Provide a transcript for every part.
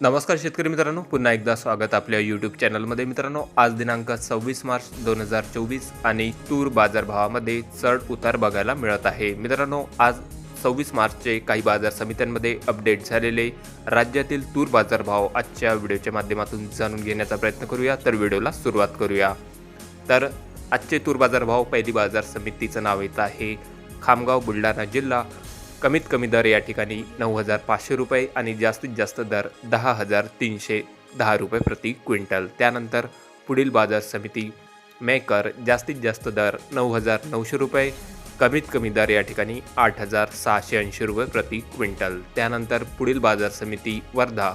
नमस्कार शेतकरी मित्रांनो पुन्हा एकदा स्वागत आपल्या यूट्यूब चॅनलमध्ये मित्रांनो आज दिनांक सव्वीस मार्च दोन हजार चोवीस आणि तूर बाजारभावामध्ये चढ उतार बघायला मिळत आहे. मित्रांनो आज सव्वीस मार्चचे काही बाजार समित्यांमध्ये अपडेट झालेले. राज्यातील तूर बाजारभाव आजच्या व्हिडिओच्या माध्यमातून जाणून घेण्याचा प्रयत्न करूया तर व्हिडिओला सुरुवात करूया. तर आजचे तूर बाजारभाव पहिली बाजार समितीचं नाव येत आहे. खामगाव बुलढाणा जिल्हा. कमीत कमी दर या ठिकाणी नऊ हजार पाचशे रुपये आणि जास्तीत जास्त दर दहा हजार तीनशे दहा रुपये प्रति क्विंटल. त्यानंतर पुढील बाजार समिती मेकर जास्तीत जास्त दर नऊ हजार नऊशे रुपये कमीत कमी दर या ठिकाणी आठ हजार सहाशे ऐंशी रुपये प्रति क्विंटल. त्यानंतर पुढील बाजार समिती वर्धा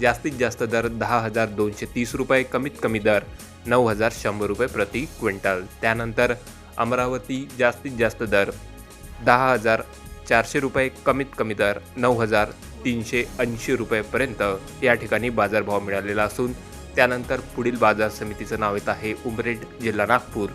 जास्तीत जास्त दर दहा हजार दोनशे तीस रुपये कमीत कमी दर नऊ हजार शंभर रुपये प्रति क्विंटल. त्यानंतर अमरावती जास्तीत जास्त दर दहा हजार चारशे रुपये कमीत कमी दर नऊ हजार तीनशे ऐंशी रुपयेपर्यंत या ठिकाणी बाजारभाव मिळालेला असून त्यानंतर पुढील बाजार समितीचं नाव येत आहे उमरेड जिल्हा नागपूर.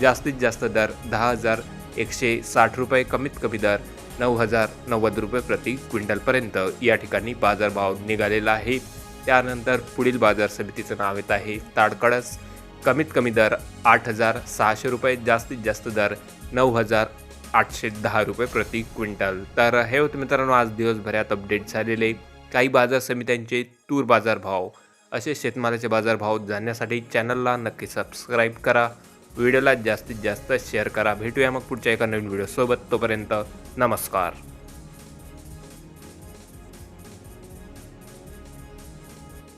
जास्तीत जास्त दर दहा हजार एकशे साठ रुपये कमीत कमी दर नऊ हजार नव्वद रुपये प्रति क्विंटलपर्यंत या ठिकाणी बाजारभाव निघालेला आहे. त्यानंतर पुढील बाजार समितीचं नाव येत आहे ताडकळस. कमीत कमी दर आठ हजार सहाशे रुपये जास्तीत जास्त दर नऊ हजार आठशे दहा रुपये प्रति क्विंटल. तर हे होते मित्रांनो आज दिवसभरात अपडेट झालेले. काही बाजार समित्यांचे तूर बाजारभाव. असे शेतमालाचे बाजारभाव जाणण्यासाठी चॅनलला नक्की सबस्क्राईब करा. व्हिडिओला जास्तीत जास्त शेअर करा. भेटूया मग पुढच्या एका नवीन व्हिडिओसोबत तोपर्यंत नमस्कार.